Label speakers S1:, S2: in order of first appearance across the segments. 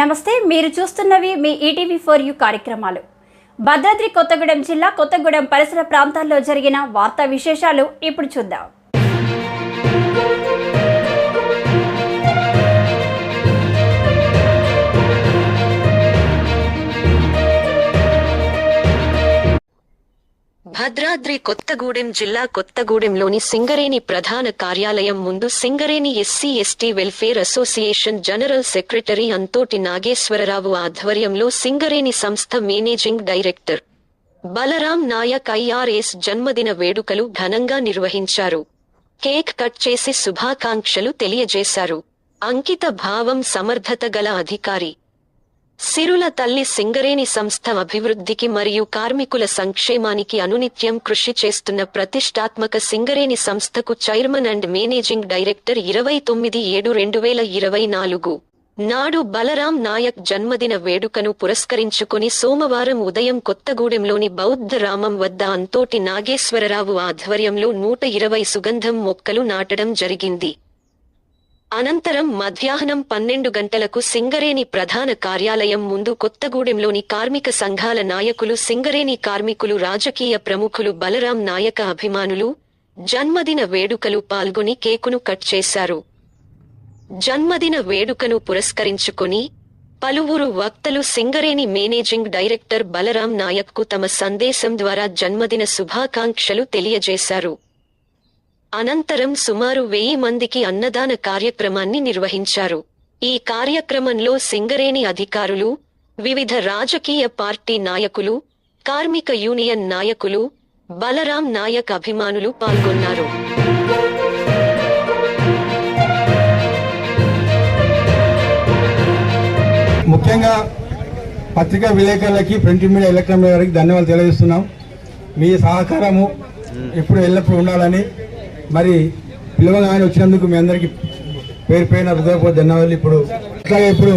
S1: నమస్తే మీరు చూస్తున్నవి మీ ఈటీవీ ఫోర్ యూ కార్యక్రమాలు. భద్రాద్రి కొత్తగూడెం జిల్లా కొత్తగూడెం పరిసర ప్రాంతాల్లో జరిగిన వార్తా విశేషాలు ఇప్పుడు చూద్దాం.
S2: భద్రాద్రి కొత్తగూడెం జిల్లా కొత్తగూడెంలోని సింగరేణి ప్రధాన కార్యాలయం ముందు Singareni SC ST welfare association general secretary Anthoti Nageswararao ఆధ్వర్యంలో సింగరేణి సంస్థ managing director Balram Naik IRS జన్మదిన వేడుకలు ఘనంగా నిర్వహించారు. కేక్ కట్ చేసి శుభాకాంక్షలు తెలియజేశారు. అంకిత భావం సమర్థత గల అధికారి సిరుల తల్లి సింగరేణి సంస్థ అభివృద్ధికి మరియు కార్మికుల సంక్షేమానికి అనునిత్యం కృషి చేస్తున్న ప్రతిష్టాత్మక సింగరేణి సంస్థకు చైర్మన్ అండ్ మేనేజింగ్ డైరెక్టర్ ఇరవై తొమ్మిది ఏడు రెండు వేల ఇరవై నాలుగు. నాడు బలరాం నాయక్ జన్మదిన వేడుకను పురస్కరించుకుని సోమవారం ఉదయం కొత్తగూడెంలోని బౌద్ధ రామం వద్ద అంతోటి నాగేశ్వరరావు ఆధ్వర్యంలో నూట ఇరవై సుగంధం మొక్కలు నాటడం జరిగింది. అనంతరం మధ్యాహ్నం పన్నెండు గంటలకు సింగరేణి ప్రధాన కార్యాలయం ముందు కొత్తగూడెంలోని కార్మిక సంఘాల నాయకులు సింగరేణి కార్మికులు రాజకీయ ప్రముఖులు బలరాం నాయక అభిమానులు జన్మదిన వేడుకలు పాల్గొని కేకును కట్ చేశారు. జన్మదిన వేడుకను పురస్కరించుకుని పలువురు వక్తలు సింగరేణి మేనేజింగ్ డైరెక్టర్ బలరాం నాయక్కు తమ సందేశం ద్వారా జన్మదిన శుభాకాంక్షలు తెలియజేశారు. అనంతరం సుమారు వెయ్యి మందికి అన్నదాన కార్యక్రమాన్ని నిర్వహించారు. ఈ కార్యక్రమంలో సింగరేణి అధికారులు వివిధ రాజకీయ పార్టీ నాయకులు కార్మిక యూనియన్ నాయకులు బలరాం నాయక్ అభిమానులు పాల్గొన్నారు.
S3: ముఖ్యంగా పత్రికా విలేకరులకి ప్రింట్ మీడియా ఎలక్ట్రానిక్ మీడియా వారికి ధన్యవాదాలు తెలియజేస్తున్నాం. మీ సహకారము ఎప్పుడు ఎల్లప్పుడూ ఉండాలని మరి పిలవగానే వచ్చినందుకు మీ అందరికీ పేరు పేరున హృదయపూర్వక ధన్యవాదాలు. ఇప్పుడు అట్లాగే ఇప్పుడు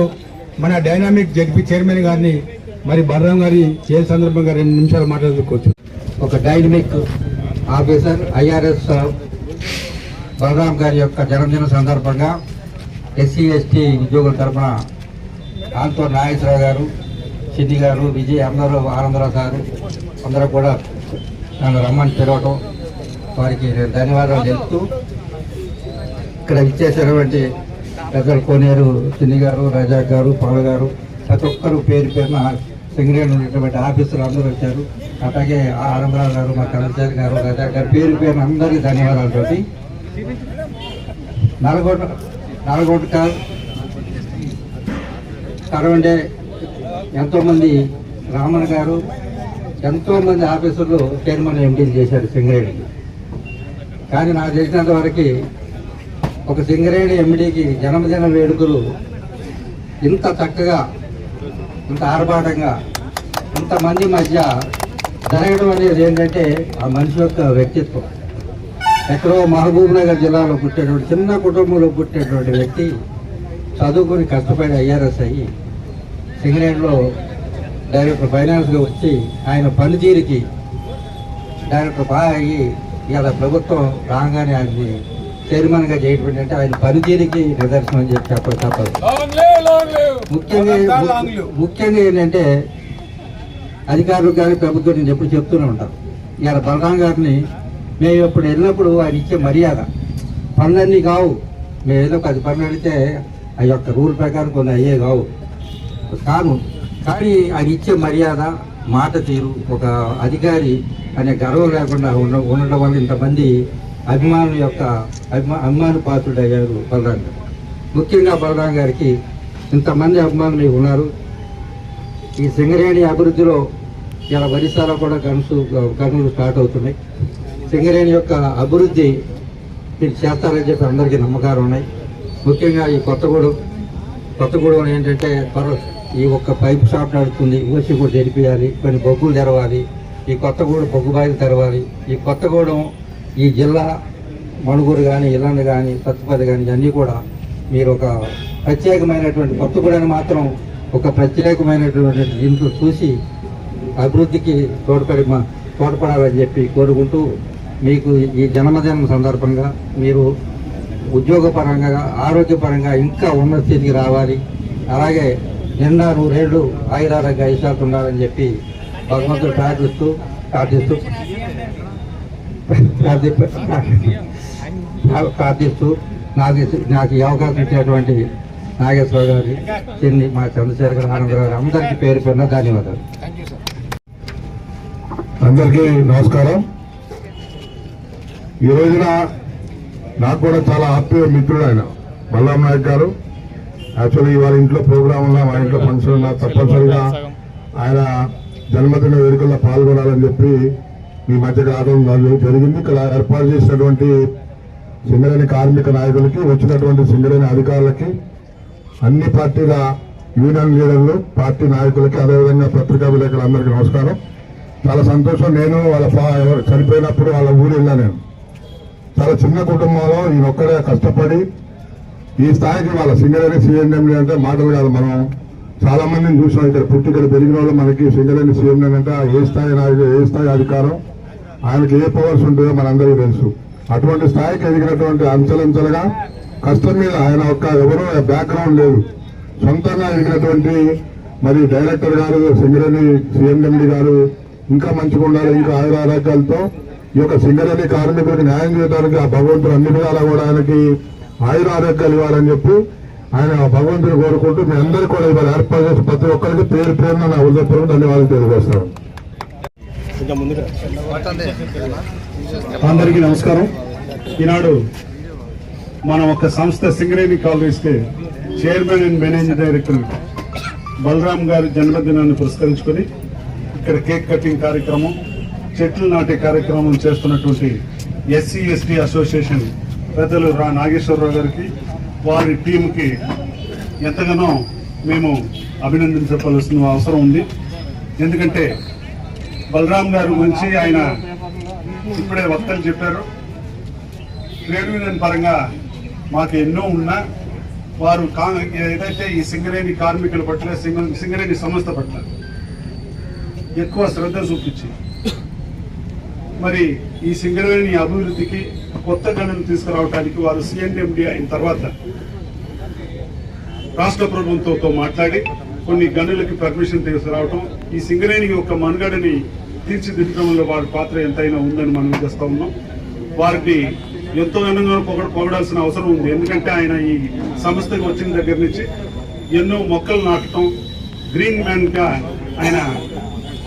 S3: మన డైనామిక్ జడ్పీ చైర్మన్ గారిని మరి బలరాం గారి చేతి సందర్భంగా రెండు నిమిషాలు మాట్లాడుకోవచ్చు.
S4: ఒక డైనమిక్ ఆఫీసర్ ఐఆర్ఎస్ బలరాం గారి యొక్క జన్మదిన సందర్భంగా ఎస్సీ ఎస్టీ ఉద్యోగుల తరఫున దాంతో నాగేశ్వరరావు గారు సిద్ధి గారు విజయ్ అందరూ ఆనందరావు గారు అందరూ కూడా నన్ను రమ్మని పిలవటం వారికి నేను ధన్యవాదాలు తెలుపుతూ ఇక్కడ ఇచ్చేసినటువంటి పెద్దలు కోనేరు సిన్ని గారు రజా గారు పాల గారు ప్రతి ఒక్కరు పేరు పేరున సింగరేణి ఉన్నటువంటి ఆఫీసులు అందరూ వచ్చారు. అలాగే ఆరంభరావు గారు మా కమిషనర్ గారు రజా గారు పేరు పేరున అందరికీ ధన్యవాదాలతోటి నల్గొండ నల్గొండ కరవండే ఎంతోమంది రామన్ గారు ఎంతోమంది ఆఫీసర్లు చైర్మన్ ఎంపీలు చేశారు సింగరేణి కానీ నాకు తెలిసినంత వరకు ఒక సింగరేణి ఎండికి జన్మదిన వేడుకలు ఇంత చక్కగా ఇంత ఆర్భాటంగా ఇంతమంది మధ్య జరగడం అనేది ఏంటంటే ఆ మనిషి యొక్క వ్యక్తిత్వం. ఎక్కడో మహబూబ్ నగర్ జిల్లాలో పుట్టేటువంటి చిన్న కుటుంబంలో పుట్టేటువంటి వ్యక్తి చదువుకుని కష్టపడి ఐఆర్ఎస్ అయ్యి సింగరేణిలో డైరెక్టర్ ఫైనాన్స్గా వచ్చి ఆయన పనితీరుకి డైరెక్టర్ బాగా అయ్యి ఇలా ప్రభుత్వం రాగానే ఆయన్ని చైర్మన్గా చేయటం అంటే ఆయన పనితీరుకి నిదర్శనం అని చెప్పి చెప్పక తప్పదు. ముఖ్యంగా ముఖ్యంగా ఏంటంటే అధికారులు కానీ ప్రభుత్వం నేను ఎప్పుడు చెప్తూనే ఉంటాను ఇవాళ బలరాం గారిని మేము ఎప్పుడు వెళ్ళినప్పుడు ఆయన ఇచ్చే మర్యాద. పనులన్నీ కావు. మేము ఏదో పది పనులు అడిగితే ఆ యొక్క రూల్ ప్రకారం కొన్ని అయ్యే కావు. కాను కానీ ఆయన ఇచ్చే మర్యాద మాట తీరు ఒక అధికారి అనే గర్వం లేకుండా ఉండ ఉండడం వల్ల ఇంతమంది అభిమానుల యొక్క అభిమా అభిమాన పాత్రుడయ్యారు బలరాం గారు. ముఖ్యంగా బలరాం గారికి ఇంతమంది అభిమానులు ఉన్నారు. ఈ సింగరేణి అభివృద్ధిలో ఇలా ఒరిస్సాలో కూడా కనుసు కనులు స్టార్ట్ అవుతున్నాయి. సింగరేణి యొక్క అభివృద్ధి మీరు చేస్తారని చెప్పి అందరికీ నమ్మకాలు ఉన్నాయి. ముఖ్యంగా ఈ కొత్తగూడెం కొత్తగూడెం ఏంటంటే పర్వ ఈ ఒక్క పైప్ షాప్ నడుస్తుంది ఊసి కూడా తెరిపియాలి కొన్ని బొగ్గులు తెరవాలి ఈ కొత్తగూడెం బొగ్గు బాయిలు తెరవాలి. ఈ కొత్తగూడెం ఈ జిల్లా మణుగూరు కానీ ఇల్లందు కానీ సత్తుపతి కానీ ఇవన్నీ కూడా మీరు ఒక ప్రత్యేకమైనటువంటి కొత్తగూడెని మాత్రం ఒక ప్రత్యేకమైనటువంటి దీంట్లో చూసి అభివృద్ధికి తోడ్పడి మా తోడ్పడాలని చెప్పి కోరుకుంటూ మీకు ఈ జన్మదినం సందర్భంగా మీరు ఉద్యోగపరంగా ఆరోగ్యపరంగా ఇంకా ఉన్నత స్థితికి రావాలి. అలాగే నిన్న నూరేళ్ళు ఆయురారంగా ఐశాలు ఉండాలని చెప్పి భగవంతుడు ప్రార్థిస్తూ ప్రార్థిస్తూ ప్రార్థి ప్రార్థిస్తూ నాకు నాకు ఈ అవకాశం ఇచ్చినటువంటి నాగేశ్వర గారి చిన్ని మా చంద్రశేఖర ఆనందరావు గారు అందరికీ పేరు పేరున ధన్యవాదాలు.
S5: అందరికీ నమస్కారం. ఈ రోజున నాకు కూడా చాలా ఆత్మీయ మిత్రుడు ఆయన బల్లాం నాయక్ గారు. యాక్చువల్లీ ఇవాళ ఇంట్లో ప్రోగ్రామ్ ఉన్నా మా ఇంట్లో ఫంక్షన్ ఉన్నా తప్పనిసరిగా ఆయన జన్మదిన వేడుకల్లో పాల్గొనాలని చెప్పి మీ మధ్యకి రావడం జరిగింది. ఇక్కడ ఏర్పాటు చేసినటువంటి సింగరేణి కార్మిక నాయకులకి వచ్చినటువంటి సింగరేణి అధికారులకి అన్ని పార్టీల యూనియన్ లీడర్లు పార్టీ నాయకులకి అదేవిధంగా పత్రికా విలేకరులందరికీ నమస్కారం. చాలా సంతోషం. నేను వాళ్ళ చనిపోయినప్పుడు వాళ్ళ ఊరు వెళ్ళా నేను. చాలా చిన్న కుటుంబంలో ఈయన ఒక్కడే కష్టపడి ఈ స్థాయికి వాళ్ళ సింగరేణి సీఎంఎండి అంటే మాటలు కాదు మనం. చాలా మందిని చూసాం ఇక్కడ పుట్టి ఇక్కడ పెరిగిన వాళ్ళు మనకి సింగరేణి సీఎంఎం అంటే ఏ స్థాయి నాయకుడు ఏ స్థాయి అధికారం ఆయనకి ఏ పవర్స్ ఉంటుందో మనందరికీ తెలుసు. అటువంటి స్థాయికి ఎదిగినటువంటి అంచెలంచెలుగా కష్టం మీద ఆయన ఒక్క ఎవరో బ్యాక్గ్రౌండ్ లేదు. సొంతంగా ఎదిగినటువంటి మరి డైరెక్టర్ గారు సింగరేణి సీఎంఎండి గారు ఇంకా మంచిగా ఉండాలి ఇంకా ఆయుర ఆరోగ్యాలతో ఈ యొక్క సింగరేణి కార్మికులకు న్యాయం చేయడానికి ఆ భగవంతుడు అన్ని విధాలా కూడా ఆయనకి ఆయుర ఆరోగ్యాలు ఇవ్వాలని చెప్పి ఆయన భగవంతుని కోరుకుంటూ మీ అందరికీ కూడా ఇవాళ ఏర్పాటు చేసి ప్రతి ఒక్కరికి పేరు పేరున నా ఉదయపూర్వం ధన్యవాదాలు తెలియజేస్తాను.
S6: అందరికీ నమస్కారం. ఈనాడు మనం ఒక సంస్థ Singareni కాల్కి chairman and managing director Balram గారి జన్మదినాన్ని పురస్కరించుకొని ఇక్కడ కేక్ కటింగ్ కార్యక్రమం చెట్లు నాటే కార్యక్రమం చేస్తున్నటువంటి ఎస్సీ ఎస్టీ అసోసియేషన్ పెద్దలు రా నాగేశ్వరరావు గారికి వారి టీంకి ఎంతగానో మేము అభినందించవలసిన అవసరం ఉంది. ఎందుకంటే బలరాం గారి గురించి ఆయన ఇప్పుడే వక్తలు చెప్పారు. ట్రేడ్ యూనియన్ పరంగా మాకు ఎన్నో ఉన్నా వారు కా ఏదైతే ఈ సింగరేణి కార్మికుల పట్ల సింగ- సింగరేణి సంస్థ పట్ల ఎక్కువ శ్రద్ధ చూపించి మరి ఈ సింగరేణి అభివృద్ధికి కొత్త గనులు తీసుకురావడానికి వారు సిఎన్ఎండి అయిన తర్వాత రాష్ట్ర ప్రభుత్వంతో మాట్లాడి కొన్ని గనులకి పర్మిషన్ తీసుకురావటం ఈ సింగరేణి యొక్క మనుగడని తీర్చిదిద్దడంలో వారి పాత్ర ఎంతైనా ఉందని మనం చేస్తా ఉన్నాం. వారికి ఎంతో ఘనంగా పొగడ పొగడాల్సిన అవసరం ఉంది. ఎందుకంటే ఆయన ఈ సంస్థకు వచ్చిన దగ్గర నుంచి ఎన్నో మొక్కలు నాటడం గ్రీన్ మ్యాన్గా ఆయన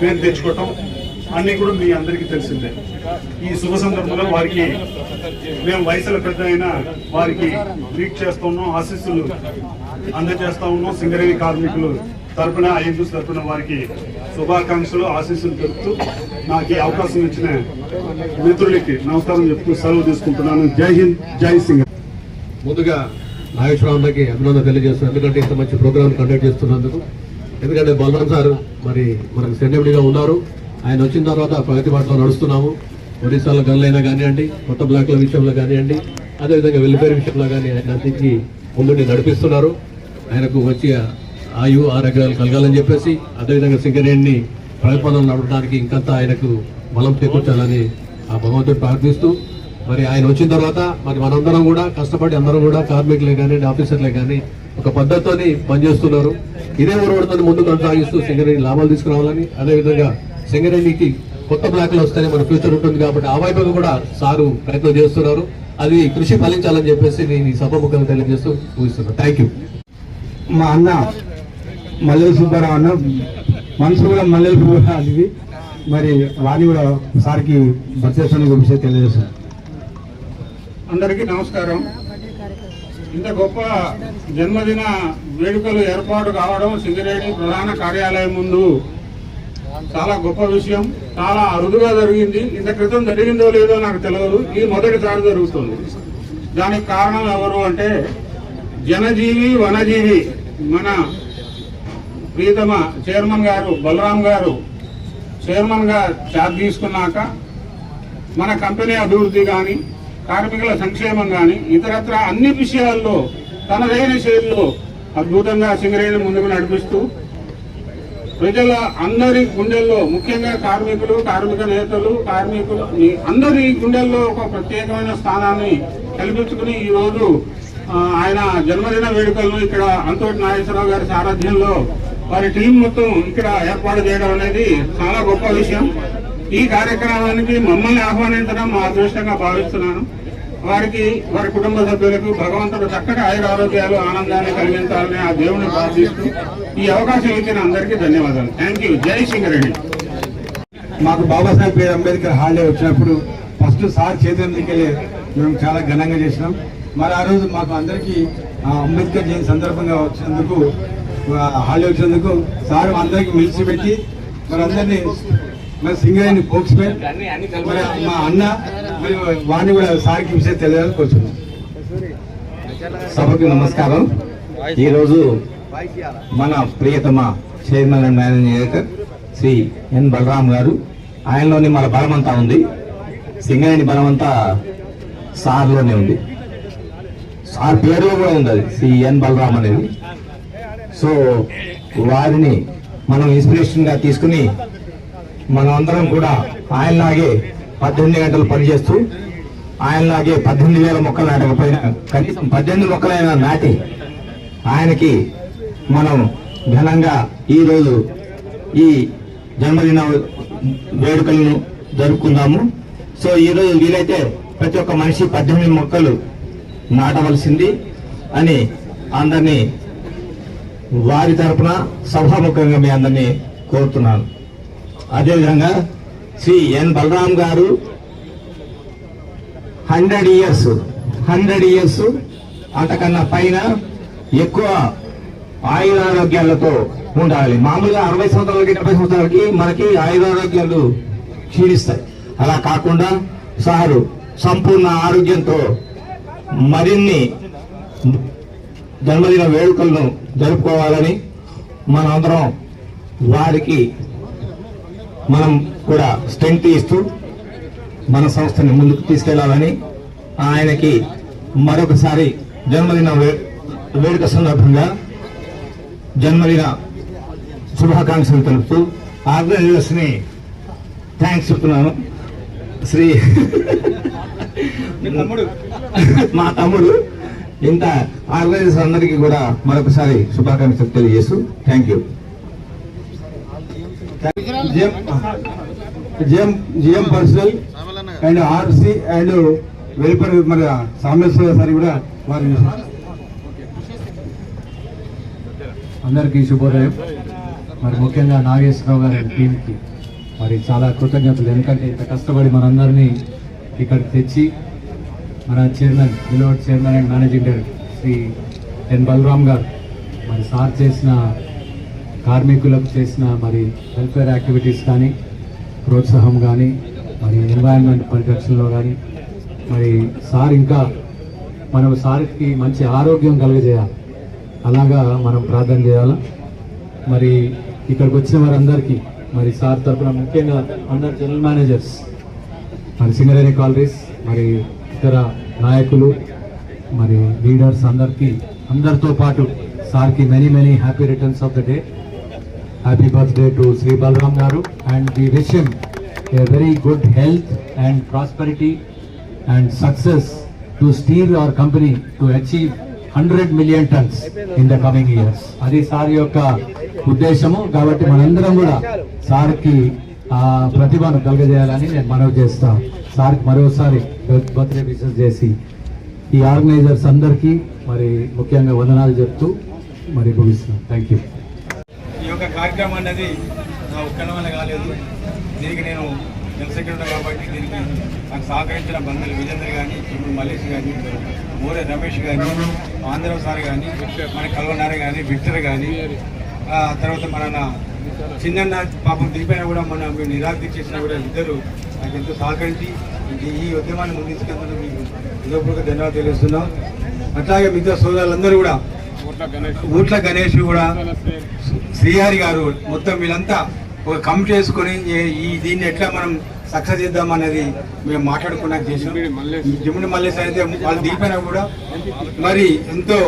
S6: పేరు తెచ్చుకోవటం అన్నీ కూడా మీ అందరికీ తెలిసిందే. ఈ శుభ సందర్భంలో వారికి మేము వయసులో పెద్ద అయినా వారికి ట్రీట్ చేస్తూ ఉన్నాం ఆశీస్సులు అందజేస్తా ఉన్నాం. సింగరేణి కార్మికులు తరపున ఐదు తరపున వారికి శుభాకాంక్షలు ఆశీస్సులు తెలుపుతూ నాకు ఈ అవకాశం ఇచ్చిన మిత్రులకి నమస్కారం చెప్తూ సెలవు తీసుకుంటున్నాను. జై హింద్ జై సింగ్
S7: ముందుగా నాగేశ్వరరావుకి అభినందన తెలియజేస్తున్నాను. ఎందుకంటే ఇంత మంచి ప్రోగ్రామ్ కండక్ట్ చేస్తున్నందుకు. ఎందుకంటే బలరాం సార్ మరి మనకు సెండెబిడిగా ఉన్నారు. ఆయన వచ్చిన తర్వాత ప్రగతి బాటలో నడుస్తున్నాము. ఒడిశాలో గన్లైనా కానివ్వండి కొత్త బ్లాక్ల విషయంలో కానివ్వండి అదేవిధంగా వెల్ఫేర్ విషయంలో కానీ ఆయన అందించి ముందుండి నడిపిస్తున్నారు. ఆయనకు వచ్చి ఆయు ఆరోగ్యాలు కలగాలని చెప్పేసి అదేవిధంగా సింగరేణిని ప్రతిపదం నడపడానికి ఇంకంతా ఆయనకు బలం చేకూర్చాలని ఆ భగవంతుడు ప్రార్థిస్తూ మరి ఆయన వచ్చిన తర్వాత మరి మనందరం కూడా కష్టపడి అందరం కూడా కార్మికులే కానీ ఆఫీసర్లే కానీ ఒక పద్ధతితోని పనిచేస్తున్నారు. ఇదే ఊరవడంతో ముందు కొనసాగిస్తూ సింగరేణి లాభాలు తీసుకురావాలని అదేవిధంగా సింగరేణికి కొత్త బ్లాక్లు వస్తేనే మన ఫ్యూచర్ ఉంటుంది కాబట్టి ఆ వైపు కూడా సారు ప్రయత్నం చేస్తున్నారు. అది కృషి ఫలించాలని చెప్పేసి నేను ఈ సభముఖంగా తెలియజేస్తూ ఊహిస్తున్నాను థ్యాంక్ యూ
S3: మా అన్న మల్లెల సుబ్బారావు అన్న మనసు కూడా మల్లెల పువ్వు అది మరి వాణి కూడా సార్కి భర్తేశ్వరుని గురించి తెలియజేస్తాను
S6: అందరికీ నమస్కారం. ఇంత గొప్ప జన్మదిన వేడుకలు ఏర్పాటు కావడం సింగరేణి ప్రధాన కార్యాలయం ముందు చాలా గొప్ప విషయం చాలా అరుదుగా జరిగింది. ఇంత క్రితం జరిగిందో లేదో నాకు తెలియదు ఇది మొదటిసారి జరుగుతుంది. దానికి కారణం ఎవరు అంటే జనజీవి వనజీవి మన ప్రీతమ చైర్మన్ గారు బలరాం గారు. చైర్మన్గా చార్జ్ తీసుకున్నాక మన కంపెనీ అభివృద్ధి కానీ కార్మికుల సంక్షేమం కానీ ఇతరత్ర అన్ని విషయాల్లో తనదైన శైలిలో అద్భుతంగా సింగరేణి ముందుకు నడిపిస్తూ ప్రజల అందరి గుండెల్లో ముఖ్యంగా కార్మికులు కార్మిక నేతలు కార్మికులు అందరి గుండెల్లో ఒక ప్రత్యేకమైన స్థానాన్ని కల్పించుకుని
S8: ఈరోజు ఆయన జన్మదిన వేడుకలను ఇక్కడ అంతోటి నాగేశ్వరరావు గారి సారథ్యంలో వారి టీం మొత్తం ఇక్కడ ఏర్పాటు చేయడం అనేది చాలా గొప్ప విషయం. ఈ కార్యక్రమానికి మమ్మల్ని ఆహ్వానించడం మా అదృష్టంగా భావిస్తున్నాను. వారికి వారి కుటుంబ సభ్యులకు భగవంతుడు చక్కటి ఆయుర ఆరోగ్యాలు ఆనందాన్ని కలిగించాలని ఆ దేవుని ప్రార్థిస్తూ ఈ అవకాశం ఇచ్చిన అందరికీ ధన్యవాదాలు. థ్యాంక్ యూ జై సింగరెడ్డి
S3: మాకు బాబాసాహెబ్ బిఆర్ అంబేద్కర్ హాలిడే వచ్చినప్పుడు ఫస్ట్ సార్ చేతుల మేము చాలా ఘనంగా చేసినాం. మరి ఆ రోజు మాకు అందరికీ అంబేద్కర్ జయంతి సందర్భంగా వచ్చినందుకు హాలిడే వచ్చినందుకు సార్ అందరికీ మిలిచి పెట్టి మరి అందరినీ మరి సింగరేణి ఫోక్స్ మరి మా అన్న వాడిని కూడా సార్కి విషయం తెలియాలని కోరుచున్నాం
S9: సభకు నమస్కారం. ఈరోజు మన ప్రియతమ chairman and director Shri N Balram గారు. ఆయనలోని మన బలమంతా ఉంది. సింగరేణి బలమంతా సార్లోనే ఉంది. సార్ పేరులో కూడా ఉంది అది శ్రీ ఎన్ బలరాం అనేది. సో వారిని మనం ఇన్స్పిరేషన్గా తీసుకుని మనం అందరం కూడా ఆయనలాగే పద్దెనిమిది గంటలు పనిచేస్తూ ఆయనలాగే పద్దెనిమిది వేల మొక్కలు నాటకపోయినా కనీసం పద్దెనిమిది మొక్కలైనా నాటి. ఆయనకి మనం ఘనంగా ఈరోజు ఈ జన్మదిన వేడుకలను జరుపుకుందాము. సో ఈరోజు వీలైతే ప్రతి ఒక్క మనిషి పద్దెనిమిది మొక్కలు నాటవలసింది అని అందరినీ వారి తరపున సభాముఖంగా మీ అందరినీ కోరుతున్నాను. అదేవిధంగా శ్రీ ఎన్ బలరాం గారు. హండ్రెడ్ ఇయర్స్ హండ్రెడ్ ఇయర్స్ అంతకన్నా పైన ఎక్కువ ఆయురారోగ్యాలతో ఉండాలి. మామూలుగా అరవై సంవత్సరాలకి డెబ్బై సంవత్సరాలకి మనకి ఆయురారోగ్యాలు క్షీణిస్తాయి. అలా కాకుండా సారు సంపూర్ణ ఆరోగ్యంతో మరిన్ని జన్మదిన వేడుకలను జరుపుకోవాలని మనందరం వారికి మనం కూడా స్ట్రెంగ్త్ ఇస్తూ మన సంస్థని ముందుకు తీసుకెళ్ళాలని ఆయనకి మరొకసారి జన్మదిన వే- వేడుక సందర్భంగా జన్మదిన శుభాకాంక్షలు తెలుపుతూ ఆర్గనైజర్స్ని థ్యాంక్స్ చెప్తున్నాను. శ్రీ మా తమ్ముడు. ఇంత ఆర్గనైజర్స్ అందరికీ కూడా మరొకసారి శుభాకాంక్షలు తెలియజేస్తూ thank you
S3: GM GM personnel and RC and welfare మరి సామేశ్వర సార్ కూడా వారి
S10: అందరికీ శుభోదయం. మరి ముఖ్యంగా నాగేశ్వరరావు గారి టీంకి మరి చాలా కృతజ్ఞతలు. ఎందుకంటే ఇంత కష్టపడి మనందరినీ ఇక్కడికి తెచ్చి మన chairman విలోడ్ chairman and managing director Shri N Balram గారు మరి సార్ చేసిన కార్మికులకు చేసిన మరి వెల్ఫేర్ యాక్టివిటీస్ కానీ ప్రోత్సాహం కానీ మరి ఎన్వైరన్మెంట్ పరిరక్షణలో కానీ మరి సార్ ఇంకా మనం సార్కి మంచి ఆరోగ్యం కలుగజేయాలి. అలాగా మనం ప్రార్థన చేయాలి? మరి ఇక్కడికి వచ్చిన వారందరికీ మరి సార్ తరపున ముఖ్యంగా అందరు జనరల్ మేనేజర్స్ మరి సింగరేణి కాలరీస్ మరి ఇతర నాయకులు మరి లీడర్స్ అందరికీ అందరితో పాటు సార్కి many many happy returns of the day happy birthday to Shri Balram గారు and the wish him a very good health and prosperity and success to steer our company to achieve hundred million tons in the coming years అది sir యొక్క ఉద్దేశము. కాబట్టి మనందరం కూడా సార్కి ఆ ప్రతిభను కలగజేయాలని నేను మనవి చేస్తా. సార్కి మరోసారి బర్త్డే విషెస్ చేసి ఈ ఆర్గనైజర్స్ అందరికీ మరి ముఖ్యంగా వందనాలు చెప్తూ మరి ముగిస్తున్నాం. థ్యాంక్ యూ
S3: యొక్క కార్యక్రమం అనేది నా ఒక్కడి వల్ల కాలేదు. దీనికి నేను జనరల్ సెక్రటరీ కాబట్టి దీనికి నాకు సహకరించిన బంధువులు విజేందర్ కానీ ఇప్పుడు మల్లేష్ కానీ మోరే రమేష్ కానీ ఆంధ్రరావు సార్ కానీ మన కల్వనార కానీ విక్టర్ కానీ తర్వాత మన నా చిన్న పాపం దిగిపోయినా కూడా మన మేము నిరాకరణ చేసినా కూడా ఇద్దరు నాకు ఎంతో సహకరించి ఈ- ఉద్యమాన్ని ముందుకెళ్తున్నందుకు మీకు హృదయపూర్వక ధన్యవాదాలు తెలియజేస్తున్నాం. అట్లాగే మిగతా సోదరులందరూ కూడా ఊట్ల గణేష్ కూడా శ్రీహరి గారు మొత్తం వీళ్ళంతా ఒక కమిటీ వేసుకొని ఈ దీన్ని ఎట్లా మనం సక్సెస్ చేద్దాం అనేది మేము మాట్లాడుకున్నాక చేసాం జిమ్ముడి మల్లేష్ అయితే వాళ్ళు దిగిపోయినా కూడా మరి ఎంతో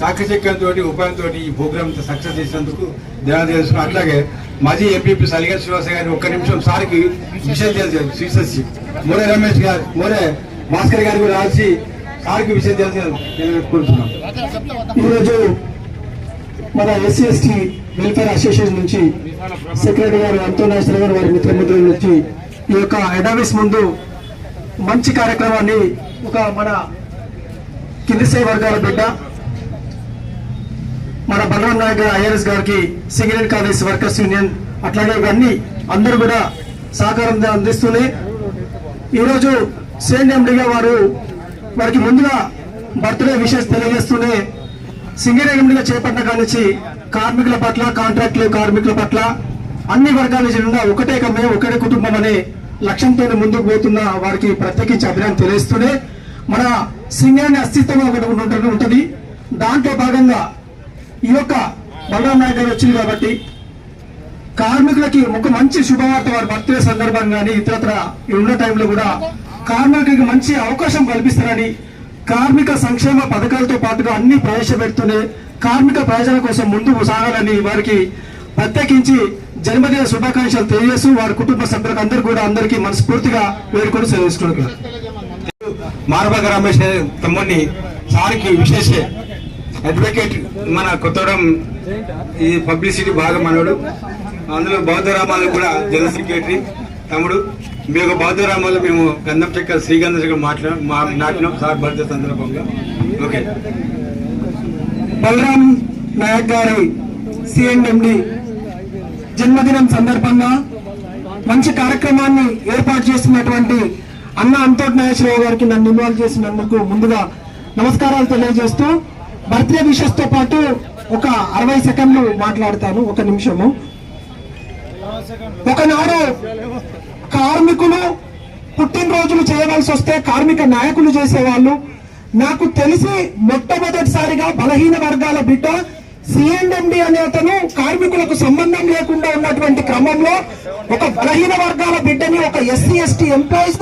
S3: చాకచక్యంతో ఉపాయంతో ఈ ప్రోగ్రామ్ సక్సెస్ చేసినందుకు ధన్యవాదాలు తెలుసుకున్నాం. అట్లాగే మాజీ ఎంపీపీ సలిగల్ శ్రీనివాస గారి ఒక్క నిమిషం సార్కి విషయం తెలియదు శ్రీసస్సి మోరే రమేష్ గారు మోరే భాస్కర్ గారు కూడా రాసి సార్కి విషయం తెలిసి నేను కోరుతున్నాం
S11: ఈరోజు మన ఎస్సీ ఎస్టీ వెల్ఫేర్ అసోసియేషన్ నుంచి సెక్రటరీ గారు అంతోనాశ్వర గారు వారి మిత్రమిత్రుల నుంచి ఈ యొక్క ఎడావిస్ ముందు మంచి కార్యక్రమాన్ని ఒక మన కింది స్థాయి వర్గాల బిడ్డ మన బలరాం నాయక్ గారు ఐఆర్ఎస్ గారికి సింగరేణి కాలేజ్ వర్కర్స్ యూనియన్ అట్లాగే ఇవన్నీ అందరూ కూడా సహకారం అందిస్తూనే ఈరోజు సిఎండిగా వారు వారికి ముందుగా బర్త్డే విషెస్ తెలియజేస్తూనే సింగరేణిగా చేపట్టిన కానించి కార్మికుల పట్ల కాంట్రాక్టులు కార్మికుల పట్ల అన్ని వర్గాల చెందిన ఒకటే కమ్మే ఒకటే కుటుంబం అనే లక్ష్యంతో ముందుకు పోతున్న వారికి ప్రత్యేకించి అభినందన తెలియస్తూనే మన సింగరేణి అస్తిత్వం ఒకటి ఉంటుంది ఉంటుంది. దాంట్లో భాగంగా ఈ యొక్క బలరాం నాయక్ గారు వచ్చింది కాబట్టి కార్మికులకి ఒక మంచి శుభవార్త వారి బర్త్డే సందర్భంగా కానీ ఇతరత్ర ఈ ఉన్న టైంలో కూడా కార్మికులకి మంచి అవకాశం కల్పిస్తారని కార్మిక సంక్షేమ పథకాలతో పాటుగా అన్ని ప్రవేశపెడుతూనే కార్మిక ప్రయోజనం కోసం ముందుకు సాగాలని వారికి ప్రత్యేకించి జన్మదిన శుభాకాంక్షలు తెలియజేస్తూ వారి కుటుంబ సభ్యులకు అందరూ కూడా అందరికీ మనస్ఫూర్తిగా వేడుకొని సెలవిస్తున్నారు.
S3: మారబాగ రమేష్ అనే తమ్ముడిని సార్కి విశేష అడ్వకేట్ మన కొత్తవరం ఈ పబ్లిసిటీ బాగా మనోడు అందులో బౌద్ధ రామాలు కూడా జనరల్ సెక్రటరీ తమ్ముడు. మీ యొక్క మేము గంధం చెక్క శ్రీగంధం చెక్క మాట్లా మా నాటినాం సార్ బర్త్డే సందర్భంగా. ఓకే.
S11: బలరాం నాయక్ గారి సిఎండి జన్మదినం సందర్భంగా మంచి కార్యక్రమాన్ని ఏర్పాటు చేసినటువంటి అన్న అంతోటి నాగేశ్వరరావు గారికి నన్ను ఇన్వాల్వ్ చేసినందుకు ముందుగా నమస్కారాలు తెలియజేస్తూ బర్త్డే విషెస్తో పాటు ఒక అరవై సెకండ్లు మాట్లాడతాను ఒక నిమిషము. ఒకనాడు కార్మికులు పుట్టినరోజులు చేయవలసి వస్తే కార్మిక నాయకులు చేసేవాళ్ళు. నాకు తెలిసి మొట్టమొదటిసారిగా బలహీన వర్గాల బిడ్డ సిఎండి అనే అతను కార్మికులకు సంబంధం లేకుండా ఉన్నటువంటి క్రమంలో ఒక బలహీన వర్గాల బిడ్డని ఒక ఎస్సీ ఎస్టీ ఎంప్లాయీస్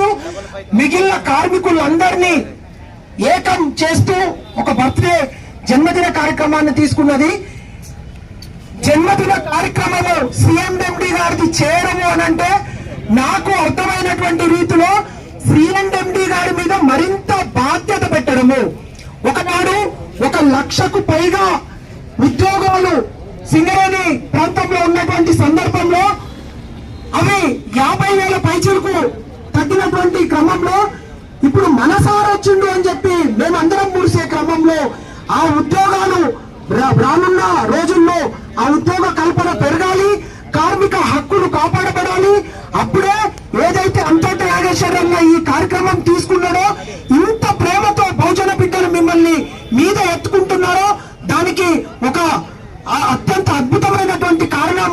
S11: మిగిలిన కార్మికులందరినీ ఏకం చేస్తూ ఒక బర్త్డే జన్మదిన కార్యక్రమాన్ని తీసుకున్నది. జన్మదిన కార్యక్రమంలో సిఎండి గారిది చేయడము అని అంటే నాకు అర్థమైనటువంటి రీతిలో సిఎండి గారి మీద మరింత బాధ్యత పెట్టడము. ఒకనాడు ఒక లక్షకు పైగా ఉద్యోగాలు సింగరేణి ప్రాంతంలో ఉన్నటువంటి సందర్భంలో అవి యాభై వేల పైచలకు తగ్గినటువంటి క్రమంలో ఇప్పుడు మనసార వచ్చిండు అని చెప్పి మేమందరం మురిసే క్రమంలో ఆ ఉద్యోగాలు రానున్న రోజుల్లో ఆ ఉద్యోగ కల్పన పెరగాలి. కార్మిక హక్కులు చేయాలి అప్పుడే ఏదైతే అంతట నాగేశ్వరంగా ఈ కార్యక్రమం తీసుకున్నాడో ఇంత ప్రేమతో భోజన బిడ్డలు మిమ్మల్ని మీద ఎత్తుకుంటున్నారో దానికి ఒక అత్యంత అద్భుతమైనటువంటి కారణం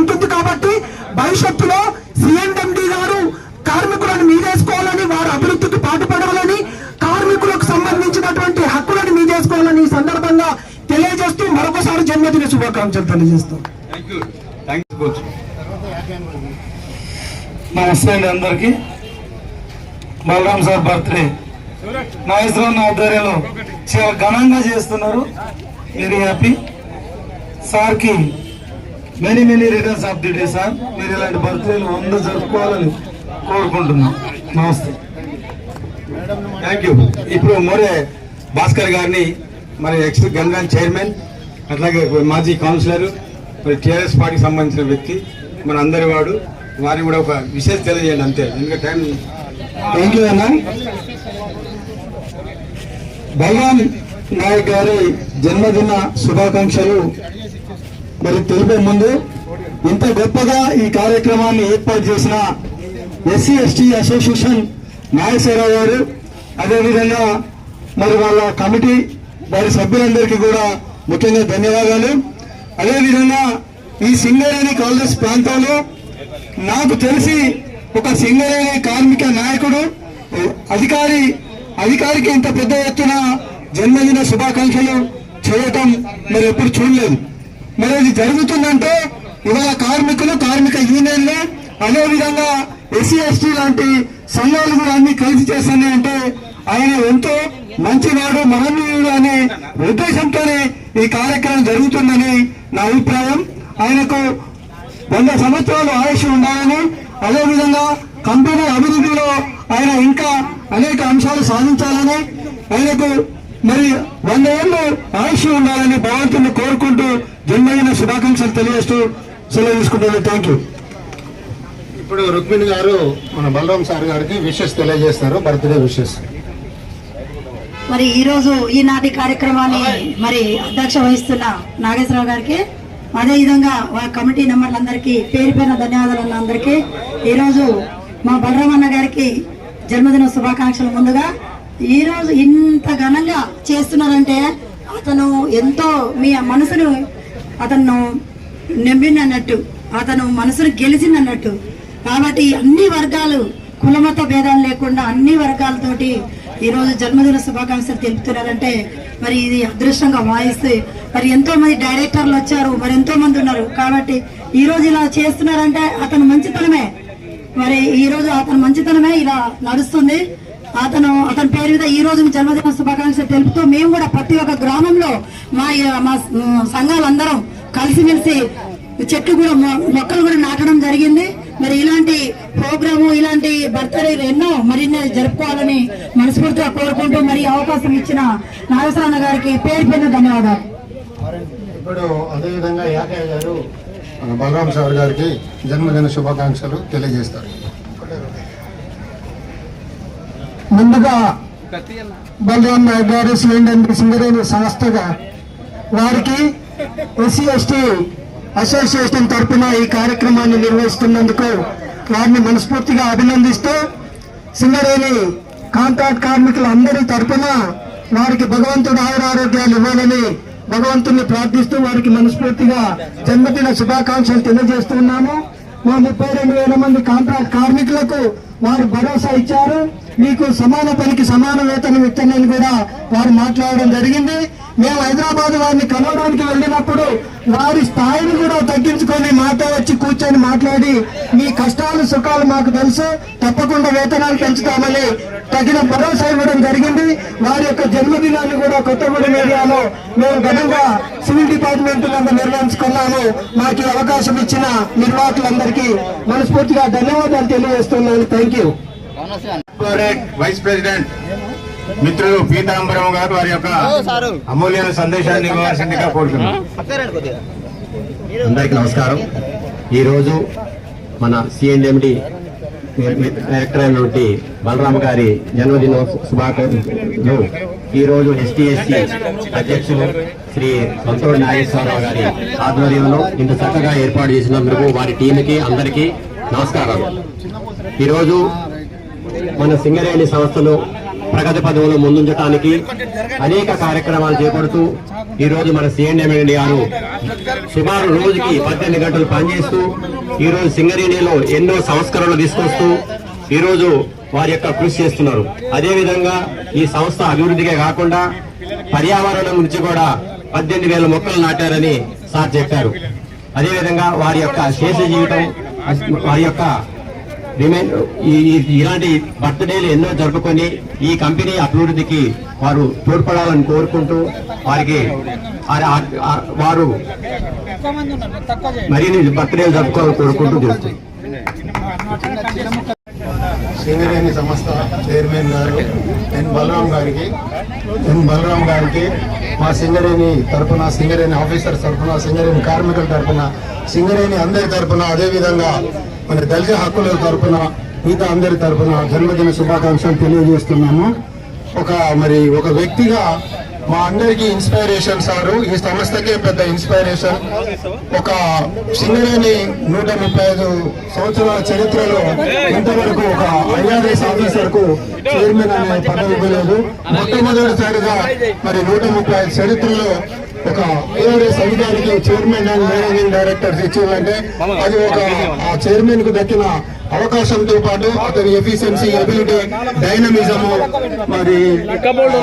S11: ఉంటుంది కాబట్టి భవిష్యత్తులో సిఎండి గారు కార్మికులను మీదేసుకోవాలని వారు అభివృద్ధికి పాటుపడాలని కార్మికులకు సంబంధించినటువంటి హక్కులను మీదేసుకోవాలని ఈ సందర్భంగా తెలియజేస్తూ మరొకసారి జన్మదిన శుభాకాంక్షలు తెలియజేస్తాం.
S3: మా యూ అందరికీ
S11: నమస్తే అండి అందరికి బలరాం సార్ బర్త్డే. నాగేశ్వరరావు ఆధ్వర్యంలో చాలా ఘనంగా చేస్తున్నారు. వెరీ హ్యాపీ సార్కి many many returns of the day sir. మీరు ఇలాంటి బర్త్డేలు వంద జరుపుకోవాలని కోరుకుంటున్నాం. నమస్తే.
S3: థ్యాంక్ యూ ఇప్పుడు మోరే భాస్కర్ గారిని మరి ఎక్స్ గంగాన్ చైర్మన్ అట్లాగే మాజీ కౌన్సిలర్ మరి టీఆర్ఎస్ పార్టీకి సంబంధించిన వ్యక్తి మన అందరి వాడు. వారిని కూడా ఒక విషయం తెలియజేయండి అంతే. ఎందుకంటే టైం
S11: థ్యాంక్ యూ అన్న. భగవాన్ నాయక్ గారి జన్మదిన శుభాకాంక్షలు. మరి తెలిపే ముందు ఇంత గొప్పగా ఈ కార్యక్రమాన్ని ఏర్పాటు చేసిన ఎస్సీ ఎస్టీ అసోసియేషన్ నాగేశ్వరరావు గారు అదేవిధంగా మరి వాళ్ళ కమిటీ వారి సభ్యులందరికీ కూడా ముఖ్యంగా ధన్యవాదాలు. అదేవిధంగా ఈ సింగరేణి కాలేజ్ ప్రాంతంలో నాకు తెలిసి ఒక సింగరేణి కార్మిక నాయకుడు అధికారి అధికారికి ఇంత పెద్ద ఎత్తున జన్మదిన శుభాకాంక్షలు చేయటం మరి ఎప్పుడు చూడలేదు. మరి ఇది జరుగుతుందంటే ఇవాళ కార్మికులు కార్మిక యూనియన్లు అదేవిధంగా ఎస్సీ ఎస్టీ లాంటి సంఘాలు కూడా అన్ని కలిసి చేస్తున్నాయి అంటే ఆయన ఎంతో మంచివాడు మహనీయుడు అనే ఉద్దేశంతోనే ఈ కార్యక్రమం జరుగుతుందని నా అభిప్రాయం. ఆయనకు వంద సంవత్సరాలు ఆయుష్ ఉండాలని అదేవిధంగా కంపెనీ అభివృద్ధిలో ఆయన ఇంకా అనేక అంశాలు సాధించాలని
S12: ఆయనకు మరి వంద ఏళ్ళు ఆయుష్ ఉండాలని భగవంతుని కోరుకుంటూ జన్మదిన శుభాకాంక్షలు తెలియజేస్తూ సెలవు తీసుకుంటున్నాను. థ్యాంక్ యూ
S13: ఇప్పుడు రుక్మిణి గారు మన బలరాం సార్ గారికి విషెస్ తెలియజేస్తారు బర్త్డే విషెస్.
S14: మరి ఈ రోజు ఈనాటి కార్యక్రమాన్ని మరి అధ్యక్ష వహిస్తున్న నాగేశ్వరరావు గారికి అదే విధంగా వారి కమిటీ మెంబర్లందరికీ పేరు పేరున ధన్యవాదాలు అందరికీ. ఈరోజు మా బలరామన్న గారికి జన్మదిన శుభాకాంక్షలు ముందుగా. ఈరోజు ఇంత ఘనంగా చేస్తున్నారంటే అతను ఎంతో మీ మనసును అతను నెంబినన్నట్టు అతను మనసును గెలిచిందన్నట్టు కాబట్టి అన్ని వర్గాలు కులమత భేదాలు లేకుండా అన్ని వర్గాలతోటి ఈ రోజు జన్మదిన శుభాకాంక్షలు తెలుపుతున్నారంటే మరి ఇది అదృష్టంగా భావిస్తే మరి ఎంతో మంది డైరెక్టర్లు వచ్చారు మరి ఎంతో మంది ఉన్నారు. కాబట్టి ఈ రోజు ఇలా చేస్తున్నారంటే అతను మంచితనమే. మరి ఈ రోజు అతను మంచితనమే ఇలా నడుస్తుంది. అతను అతని పేరు మీద ఈ రోజు జన్మదిన శుభాకాంక్షలు తెలుపుతూ మేము కూడా ప్రతి ఒక్క గ్రామంలో మా మా సంఘాలందరం కలిసిమెలిసి చెట్లు కూడా మొ- మొక్కలు కూడా నాటడం జరిగింది. మరి ఇలాంటి ప్రోగ్రాము ఇలాంటి బర్త్డే ఎన్నో మరిన్ని జరుపుకోవాలని మనస్ఫూర్తిగా కోరుకుంటూ మరి అవకాశం ఇచ్చిన నాగేశ్వరన్న గారికి పేరు పేరున ధన్యవాదాలు.
S13: ఇప్పుడు అదేవిధంగా యాకయ్య గారు మన బలరాం సార్ గారికి జన్మదిన శుభాకాంక్షలు తెలియజేస్తారు.
S12: ముందుగా బలరాం నాయక్ గారు సిలిండర్ సింగరేణి సంస్థగా వారికి ఎస్సీ ఎస్టీ అసోసియేషన్ తరపున ఈ కార్యక్రమాన్ని నిర్వహిస్తున్నందుకు వారిని మనస్ఫూర్తిగా అభినందిస్తూ సింగరేణి కాంట్రాక్ట్ కార్మికులందరి తరపున వారికి భగవంతుడు ఆయురారోగ్యాలు ఇవ్వాలని భగవంతుని ప్రార్థిస్తూ వారికి మనస్ఫూర్తిగా జన్మదిన శుభాకాంక్షలు తెలియజేస్తున్నాము. మా ముప్పై రెండు వేల మంది కాంట్రాక్ట్ కార్మికులకు వారు భరోసా ఇచ్చారు. మీకు సమాన పనికి సమాన వేతనం ఇస్తానని కూడా వారు మాట్లాడడం జరిగింది. మేము హైదరాబాద్ వారిని కలవడానికి వెళ్ళినప్పుడు వారి స్థాయిని కూడా తగ్గించుకొని మాతో వచ్చి కూర్చొని మాట్లాడి మీ కష్టాలు సుఖాలు మాకు తెలుసు. తప్పకుండా వేతనాలు పెంచుతామని తగిన భరోసా ఇవ్వడం జరిగింది. వారి యొక్క జన్మదినాన్ని కూడా కొత్తగూడెం ఏరియాలో మేము ఘనంగా సివిల్ డిపార్ట్మెంట్ నందు నిర్వహించుకున్నాము. మాకు అవకాశం ఇచ్చిన నిర్వాహకులందరికీ మనస్ఫూర్తిగా ధన్యవాదాలు తెలియజేస్తున్నాను. థ్యాంక్ యూ
S13: వైస్ ప్రెసిడెంట్ మిత్రులు పీతాంబరం గారు వారి యొక్క అమూల్యమైన సందేశాన్ని ఇవ్వాల్సిందిగా కోరుతున్నాం.
S15: అందరికీ నమస్కారం. ఈరోజు మన సిఎండ్ఎండి డైరెక్టర్ అయినటువంటి బలరాం గారి జన్మదిన శుభాకాంక్షలు. ఈరోజు ఎస్టీఎస్సీ అధ్యక్షులు శ్రీ సంతోష్ నాగేశ్వరరావు గారి ఆధ్వర్యంలో ఇంత చక్కగా ఏర్పాటు చేసినందుకు వారి టీంకి అందరికీ నమస్కారాలు. ఈరోజు మన సింగరేణి సంస్థలు ప్రగతి పదవులు ముందుంచడానికి అనేక కార్యక్రమాలు చేపడుతూ ఈ రోజు మన సిఎండి గారు సుమారు రోజుకి పద్దెనిమిది గంటలు పనిచేస్తూ ఈ రోజు సింగరేణిలో ఎన్నో సంస్కరణలు తీసుకొస్తూ ఈ రోజు వారి యొక్క కృషి చేస్తున్నారు. అదేవిధంగా ఈ సంస్థ అభివృద్ధికే కాకుండా పర్యావరణం గురించి కూడా పద్దెనిమిది వేల మొక్కలు నాటారని సార్ చెప్పారు. అదేవిధంగా వారి యొక్క శేష జీవితం వారి యొక్క రిమైన్ ఇలాంటి బర్త్డేలు ఎన్నో జరుపుకొని ఈ కంపెనీ అభివృద్ధికి వారు తోడ్పడాలని కోరుకుంటూ వారికి వారు మరిన్ని బర్త్డేలు జరుపుకోవాలని కోరుకుంటూ చేస్తున్నారు.
S13: సింగరేణి సంస్థ చైర్మన్ గారు ఎన్ బలరాం గారికి ఎన్ బలరాం గారికి మా సింగరేణి తరఫున సింగరేణి ఆఫీసర్ తరపున సింగరేణి కార్మికుల తరపున సింగరేణి అందరి తరఫున అదేవిధంగా మన దళిత హక్కుల తరఫున మిగతా అందరి తరఫున జన్మదిన శుభాకాంక్షలు తెలియజేస్తున్నాము. ఒక మరి ఒక వ్యక్తిగా మా అందరికి ఇన్స్పైరేషన్ సారు. ఈ సంస్థకే పెద్ద ఇన్స్పైరేషన్. ఒక సింగరేణి నూట ముప్పై ఐదు సంవత్సరాల చరిత్రలో ఇంతవరకు ఒక ఐఆర్ఎస్ ఆఫీసర్కు చైర్మన్ అనే పదవి ఇవ్వలేదు. మొట్టమొదటిసారిగా మరి నూట ముప్పై ఐదు చరిత్రలో ఒక ఐఆర్ఎస్ అధికారికి చైర్మన్ అండ్ మేనేజింగ్ డైరెక్టర్స్ ఇచ్చిందంటే అది ఒక ఆ చైర్మన్కు దక్కిన అవకాశంతో పాటు అతని ఎఫిషియన్సీ ఎబిలిటీ డైనమిజం మరి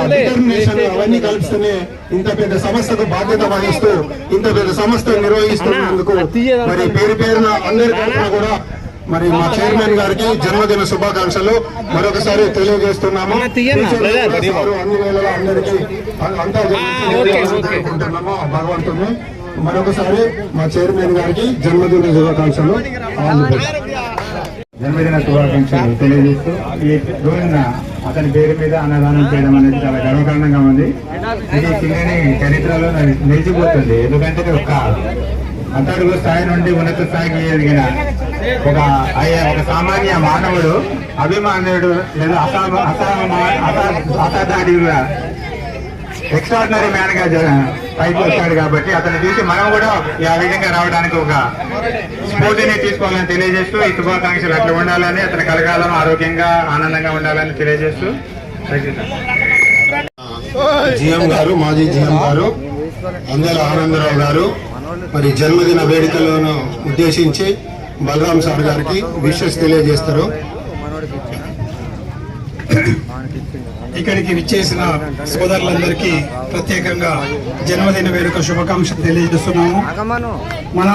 S13: డిటర్మినేషన్ అవన్నీ కలుపుతూనే ఇంత పెద్ద సంస్థకు బాధ్యత వహిస్తూ ఇంత పెద్ద సంస్థ నిర్వహిస్తున్నందుకు మరి పేరు పేరున అందరి తరఫున కూడా మరి మా చైర్మన్ గారికి జన్మదిన శుభాకాంక్షలు. మరొకసారి తెలియజేస్తున్నాము. వారు అన్ని వేళలా అందరికీ అంతా భగవంతుని మరొకసారి మా చైర్మన్ గారికి జన్మదిన శుభాకాంక్షలు.
S16: జన్మదిన శుభాకాంక్షలు తెలియజేస్తూ ఈ రోజున అతని పేరు మీద అన్నదానం చేయడం అనేది చాలా గర్వకారణంగా ఉంది. ఇది సింగరేణి చరిత్రలో నిలిచిపోతుంది. ఎందుకంటే ఇది ఒక అంతడుగు స్థాయి నుండి ఉన్నత స్థాయికి ఎదిగిన ఒక ఒక సామాన్య మానవుడు అభిమానుడు లేదా అసా ఎక్స్ట్రాడినరీ మ్యాన్గా పైకి వచ్చాడు కాబట్టి అతను చూసి మనం కూడా ఈ ఆ విధంగా రావడానికి ఒక స్ఫూర్తిని తీసుకోవాలని తెలియజేస్తూ ఈ శుభాకాంక్షలు అట్లా ఉండాలని అతని కలగాలం ఆరోగ్యంగా ఆనందంగా ఉండాలని తెలియజేస్తూ
S17: జిఎం గారు మాజీ జిఎం గారు అందరు ఆనందరావు గారు. మరి జన్మదిన వేడుకలను ఉద్దేశించి బలరాం సార్ గారికి విషెస్ తెలియజేస్తారు.
S18: ఇక్కడికి విచ్చేసిన సోదరులందరికీ ప్రత్యేకంగా జన్మదిన వేడుక శుభాకాంక్షలు తెలియజేస్తున్నాము. మన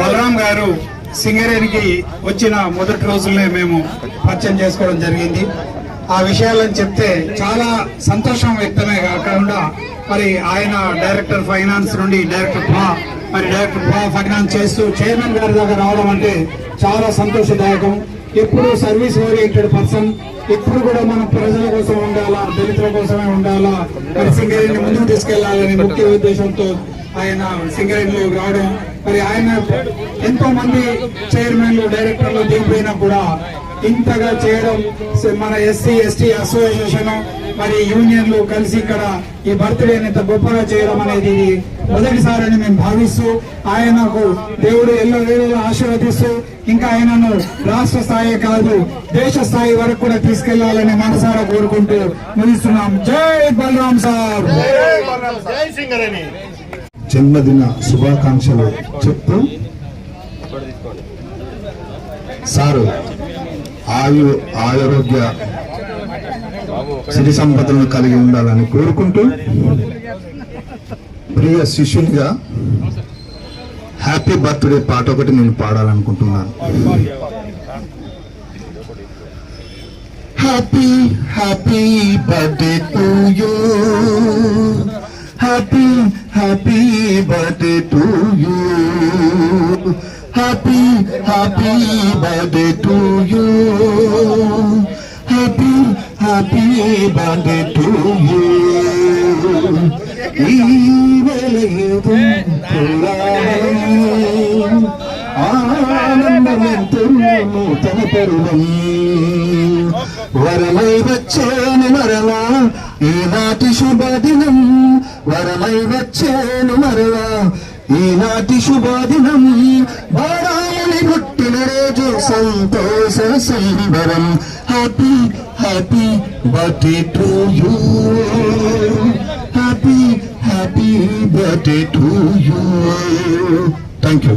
S18: బలరాం గారు సింగరేణికి వచ్చిన మొదటి రోజుల్లో మేము పరిచయం చేసుకోవడం జరిగింది. ఆ విషయాలను చెప్తే చాలా సంతోషం వ్యక్తమే కాకుండా మరి ఆయన డైరెక్టర్ ఫైనాన్స్ నుండి డైరెక్టర్ ఫా మరి డైరెక్టర్ ఫా ఫైనాన్స్ చేస్తూ చైర్మన్ గారి దగ్గర రావడం అంటే చాలా సంతోషదాయకం. ఎప్పుడు సర్వీస్ ఓరియంటెడ్ పర్సన్ ఎప్పుడు కూడా మనం ప్రజల కోసం ఉండాలా దళితుల కోసమే ఉండాలా మరి సింగరేణిని ముందుకు తీసుకెళ్ళాలనే ముఖ్య ఉద్దేశంతో ఆయన సింగరేణిలో రావడం. మరి ఆయన ఎంతో మంది చైర్మన్లు డైరెక్టర్లు దిగిపోయినా కూడా ఇంతగా చేయడం మన ఎస్సీ ఎస్టీ అసోసియేషన్ మరి యూనియన్లు కలిసి ఇక్కడ ఈ బర్త్డే ఇంత గొప్పగా చేయడం అనేది మొదటిసారి మొదటిసారని మేము భావిస్తూ ఆయనకు దేవుడు ఎల్లో వేళలో ఆశీర్వదిస్తూ ఇంకా ఆయనను రాష్ట్ర స్థాయి కాదు దేశ స్థాయి వరకు కూడా తీసుకెళ్ళాలని మనసారా కోరుకుంటూ ముగిస్తున్నాం. జై బలరాం సార్
S17: జన్మదిన శుభాకాంక్షలు చెప్తూ సారు ఆయు ఆరోగ్య సిరి సంపదలను కలిగి ఉండాలని కోరుకుంటూ ప్రియ శిష్యునిగా హ్యాపీ బర్త్డే పాట ఒకటి నేను పాడాలనుకుంటున్నాను. Happy happy birthday to you. Happy happy birthday to you happy happy birthday to you happy happy birthday to you ఈ వేళ ఏదో ఆనందమెంతో నూతన పరువం వరమై వచ్చేను మరలా ఈనాటి శుభదినం వరమై వచ్చేను మరలా ఈనాటి శుభదినం బారాయని పుట్టిన రోజు సంతోష సంబరం happy happy birthday to you happy happy birthday to you thank you